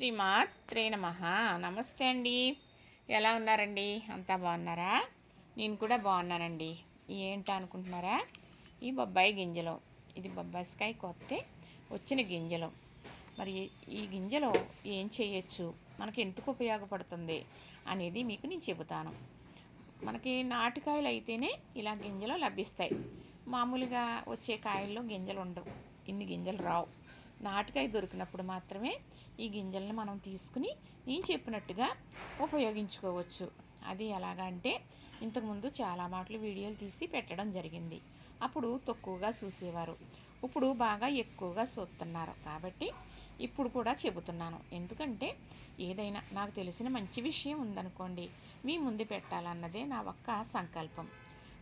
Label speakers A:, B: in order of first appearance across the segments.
A: శ్రీమాత్రే నమ. నమస్తే అండి. ఎలా ఉన్నారండి? అంతా బాగున్నారా? నేను కూడా బాగున్నానండి. ఏంటి అనుకుంటున్నారా? ఈ బొబ్బాయి గింజలు ఇది బొబ్బాయికాయ కొత్తే వచ్చిన గింజలు. మరి ఈ గింజలో ఏం చేయొచ్చు? మనకి ఎందుకు ఉపయోగపడుతుంది అనేది మీకు నేను చెబుతాను. మనకి నాటికాయలు అయితేనే ఇలా గింజలు లభిస్తాయి. మామూలుగా వచ్చే కాయల్లో గింజలు ఉండవు. ఇన్ని గింజలు రావు. నాటుకాయ దొరికినప్పుడు మాత్రమే ఈ గింజలను మనం తీసుకుని నేను చెప్పినట్టుగా ఉపయోగించుకోవచ్చు. అది ఎలాగా అంటే ఇంతకుముందు చాలా మాటలు వీడియోలు తీసి పెట్టడం జరిగింది. అప్పుడు తక్కువగా చూసేవారు. ఇప్పుడు బాగా ఎక్కువగా చూస్తున్నారు. కాబట్టి ఇప్పుడు కూడా చెబుతున్నాను. ఎందుకంటే ఏదైనా నాకు తెలిసిన మంచి విషయం ఉందనుకోండి. మీ ముందు పెట్టాలన్నదే నా ఒక్క సంకల్పం.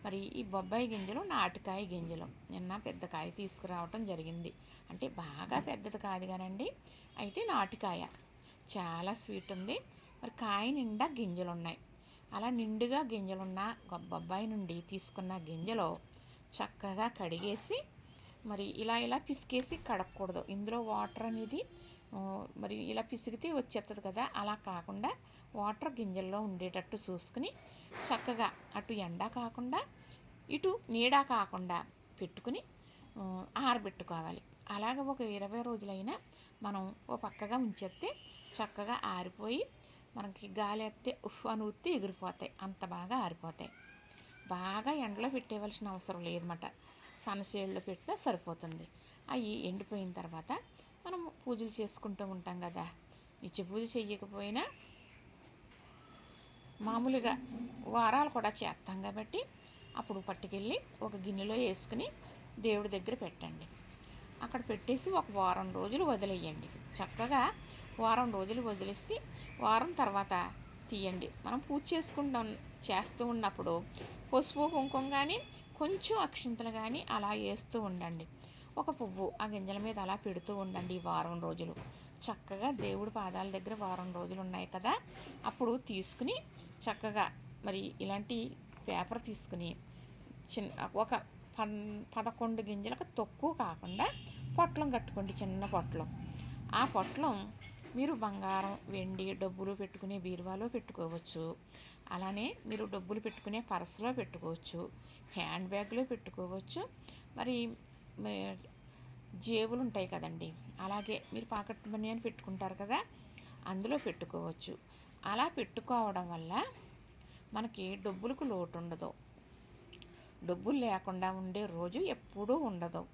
A: మరి ఈ బొబ్బాయి గింజలు నాటుకాయ గింజలు నిన్న పెద్ద కాయ తీసుకురావటం జరిగింది. అంటే బాగా పెద్దది కాదు కానండి. అయితే నాటుకాయ చాలా స్వీట్ ఉంది. మరి కాయ నిండా గింజలు ఉన్నాయి అలా నిండుగా గింజలున్న బొబ్బాయి నుండి తీసుకున్న గింజలు చక్కగా కడిగేసి మరి ఇలా ఇలా పిసికేసి కడగకూడదు ఇందులో వాటర్ అనేది మరి ఇలా పిసిగితే వచ్చేస్తుంది కదా. అలా కాకుండా వాటర్ గింజల్లో ఉండేటట్టు చూసుకుని చక్కగా అటు ఎండ కాకుండా ఇటు నీడ కాకుండా పెట్టుకుని ఆరబెట్టుకోవాలి. అలాగే ఒక ఇరవై రోజులైనా మనం ఓ పక్కగా ఉంచేస్తే చక్కగా ఆరిపోయి మనకి గాలి ఎత్తే ఉఫ్ అని ఉత్తి ఎగిరిపోతాయి. అంత బాగా ఆరిపోతాయి. బాగా ఎండలో పెట్టేవలసిన అవసరం లేదన్నమాట. సన్షేడ్లో పెట్టినా సరిపోతుంది. అవి ఎండిపోయిన తర్వాత పూజలు చేసుకుంటూ ఉంటాం కదా. నిత్య పూజ చెయ్యకపోయినా మామూలుగా వారాలు కూడా చేస్తాం కాబట్టి అప్పుడు పట్టుకెళ్ళి ఒక గిన్నెలో వేసుకుని దేవుడి దగ్గర పెట్టండి. అక్కడ పెట్టేసి ఒక వారం రోజులు వదిలేయండి. చక్కగా వారం రోజులు వదిలేసి వారం తర్వాత తీయండి. మనం పూజ చేసుకుంటాం చేస్తూ ఉన్నప్పుడు పసుపు కుంకుమ కానీ కొంచెం అక్షింతలు కానీ అలా వేస్తూ ఉండండి. ఒక పువ్వు ఆ గింజల మీద అలా పెడుతూ ఉండండి వారం రోజులు. చక్కగా దేవుడి పాదాల దగ్గర వారం రోజులు ఉన్నాయి కదా? అప్పుడు తీసుకుని చక్కగా మరి ఇలాంటి పేపర్ తీసుకుని చిన్న ఒక పన్ పదకొండు గింజలకు తక్కువ కాకుండా పొట్లం కట్టుకోండి చిన్న పొట్లం. ఆ పొట్లం మీరు బంగారం వెండి డబ్బులు పెట్టుకునే బీరువాలో పెట్టుకోవచ్చు. అలానే మీరు డబ్బులు పెట్టుకునే పర్సులో పెట్టుకోవచ్చు. హ్యాండ్ బ్యాగ్లో పెట్టుకోవచ్చు. మరి జేబులు ఉంటాయి కదండి. అలాగే మీరు పాకెట్ మనీ అని పెట్టుకుంటారు కదా అందులో పెట్టుకోవచ్చు. అలా పెట్టుకోవడం వల్ల మనకి డబ్బులకు లోటు ఉండదు డబ్బులు లేకుండా ఉండే రోజు ఎప్పుడూ ఉండదు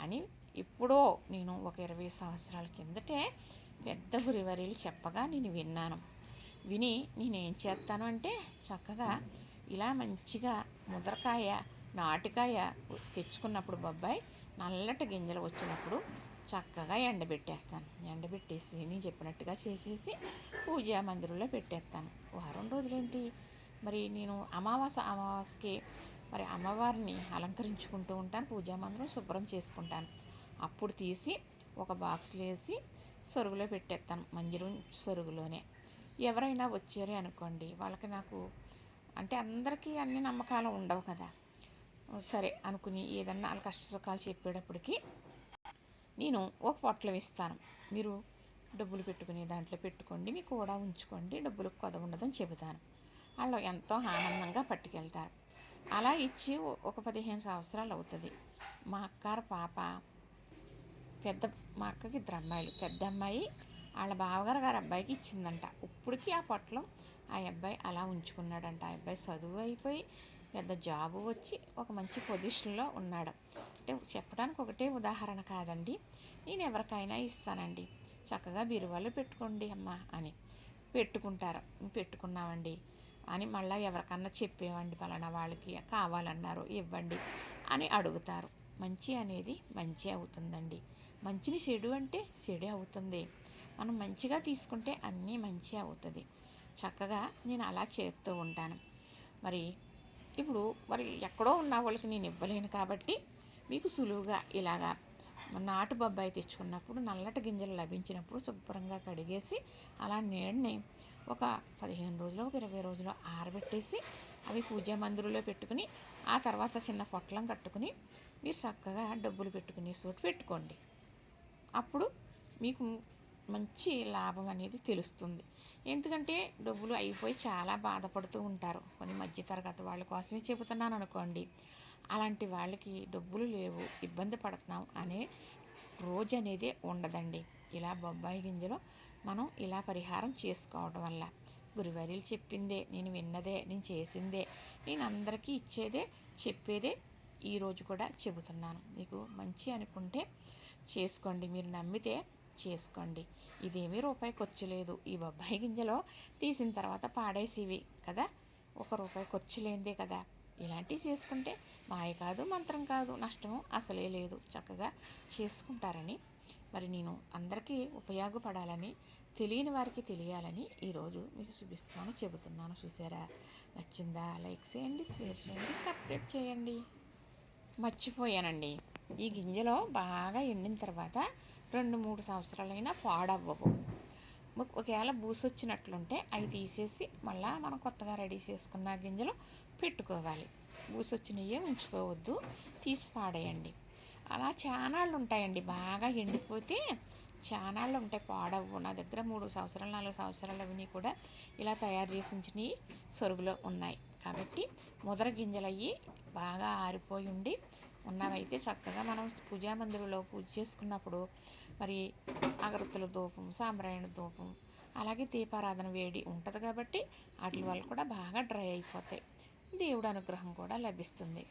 A: అని ఎప్పుడో నేను ఒక ఇరవై సంవత్సరాల కిందటే పెద్ద గురివరీలు చెప్పగా నేను విన్నాను. విని నేనేం చేస్తాను అంటే చక్కగా ఇలా మంచిగా ముదరకాయ నాటికాయ తెచ్చుకున్నప్పుడు బొబ్బాయి నల్లటి గింజలు వచ్చినప్పుడు చక్కగా ఎండబెట్టేస్తాను. ఎండబెట్టేసి నేను చెప్పినట్టుగా చేసేసి పూజా మందిరంలో పెట్టేస్తాను. వారం రోజులేంటి? మరి నేను అమావాస అమావాస్యకి మరి అమ్మవారిని అలంకరించుకుంటూ ఉంటాను పూజా మందిరం శుభ్రం చేసుకుంటాను. అప్పుడు తీసి ఒక బాక్స్లో వేసి సొరుగులో పెట్టేస్తాను మంజరం సొరుగులోనే. ఎవరైనా వచ్చారే అనుకోండి వాళ్ళకి నాకు అంటే అందరికీ అన్ని నమ్మకాలు ఉండవు కదా. సరే అనుకుని ఏదన్నా వాళ్ళ కష్ట సుఖాలు చెప్పేటప్పటికి నేను ఒక పొట్లం ఇస్తాను. మీరు డబ్బులు పెట్టుకునే దాంట్లో పెట్టుకోండి మీకు కూడా ఉంచుకోండి డబ్బులకు కొద ఉండదని చెబుతాను. వాళ్ళు ఎంతో ఆనందంగా పట్టుకెళ్తారు. అలా ఇచ్చి ఒక పదిహేను సంవత్సరాలు అవుతుంది. మా అక్కార పాప పెద్ద మా అక్కకి ఇద్దరు అమ్మాయిలు. పెద్ద అమ్మాయి వాళ్ళ బావగారు గారి అబ్బాయికి ఇచ్చిందంట. ఇప్పటికీ ఆ పొట్లం ఆ అబ్బాయి అలా ఉంచుకున్నాడంట. ఆ అబ్బాయి చదువు అయిపోయి పెద్ద జాబు వచ్చి ఒక మంచి పొజిషన్లో ఉన్నాడు. అంటే చెప్పడానికి ఒకటే ఉదాహరణ కాదండి. నేను ఎవరికైనా ఇస్తానండి. చక్కగా బీరువాలో పెట్టుకోండి అమ్మ అని. పెట్టుకుంటారు. పెట్టుకున్నామండి అని మళ్ళీ ఎవరికన్నా చెప్పేవండి పలానా వాళ్ళకి కావాలన్నారు ఇవ్వండి అని అడుగుతారు. మంచి అనేది మంచి అవుతుందండి. మంచిని చెడు అంటే చెడే అవుతుంది. మనం మంచిగా తీసుకుంటే అన్నీ మంచి అవుతుంది. చక్కగా నేను అలా చేస్తూ ఉంటాను. మరి ఇప్పుడు మరి ఎక్కడో ఉన్న వాళ్ళకి నేను ఇవ్వలేను కాబట్టి మీకు సులువుగా ఇలాగా నాటు బొబ్బాయి తెచ్చుకున్నప్పుడు నల్లటి గింజలు లభించినప్పుడు శుభ్రంగా కడిగేసి అలా నీడని ఒక పదిహేను రోజులు ఒక ఇరవై రోజులు ఆరబెట్టేసి అవి పూజా మందిరంలో పెట్టుకుని ఆ తర్వాత చిన్న పొట్లం కట్టుకుని మీరు చక్కగా డబ్బులు పెట్టుకునే చోటు పెట్టుకోండి. అప్పుడు మీకు మంచి లాభం అనేది తెలుస్తుంది. ఎందుకంటే డబ్బులు అయిపోయి చాలా బాధపడుతూ ఉంటారు. కొన్ని మధ్యతరగతి వాళ్ళ కోసమే చెబుతున్నాను అనుకోండి. అలాంటి వాళ్ళకి డబ్బులు లేవు ఇబ్బంది పడుతున్నాం అనే రోజు అనేది ఉండదండి. ఇలా బొబ్బాయి గింజలో మనం ఇలా పరిహారం చేసుకోవడం వల్ల. గురువర్యులు చెప్పిందే నేను విన్నదే నేను చేసిందే నేను అందరికీ ఇచ్చేదే చెప్పేదే ఈరోజు కూడా చెబుతున్నాను. మీకు మంచి అనుకుంటే చేసుకోండి. మీరు నమ్మితే చేసుకోండి. ఇదేమీ రూపాయి ఖర్చు లేదు. ఈ బొబ్బాయి గింజలో తీసిన తర్వాత పాడేసివి కదా? ఒక రూపాయి ఖర్చు లేనిదే కదా? ఇలాంటివి చేసుకుంటే మాయ కాదు మంత్రం కాదు నష్టము అసలే లేదు. చక్కగా చేసుకుంటారని. మరి నేను అందరికీ ఉపయోగపడాలని తెలియని వారికి తెలియాలని ఈరోజు మీకు చూపిస్తాను చెబుతున్నాను. చూసారా? నచ్చిందా? లైక్ చేయండి షేర్ చేయండి సబ్స్క్రైబ్ చేయండి. మర్చిపోయానండి. ఈ గింజలో బాగా ఎండిన తర్వాత రెండు మూడు సంవత్సరాలైనా పాడవ్వవు. ఒకవేళ బూసొచ్చినట్లుంటే అవి తీసేసి మళ్ళీ మనం కొత్తగా రెడీ చేసుకున్న గింజలు పెట్టుకోవాలి. బూసొచ్చినవి ఉంచుకోవద్దు తీసి పాడేయండి. అలా చానాళ్ళు ఉంటాయండి బాగా ఎండిపోతే చానాళ్ళు ఉంటాయి పాడవు నా దగ్గర మూడు సంవత్సరాలు నాలుగు సంవత్సరాలు అవి కూడా ఇలా తయారు చేసి ఉంచినవి సొరుగులో ఉన్నాయి. కాబట్టి ముదర గింజలు అయ్యి బాగా ఆరిపోయి ఉండి ఉన్నవైతే చక్కగా మనం పూజా మందిరంలో పూజ చేసుకున్నప్పుడు మరి అగరత్తుల ధూపం సాంబ్రాయణ ధూపం అలాగే దీపారాధన వేడి ఉంటుంది కాబట్టి వాటి వల్ల కూడా బాగా డ్రై అయిపోతాయి. దేవుడు అనుగ్రహం కూడా లభిస్తుంది.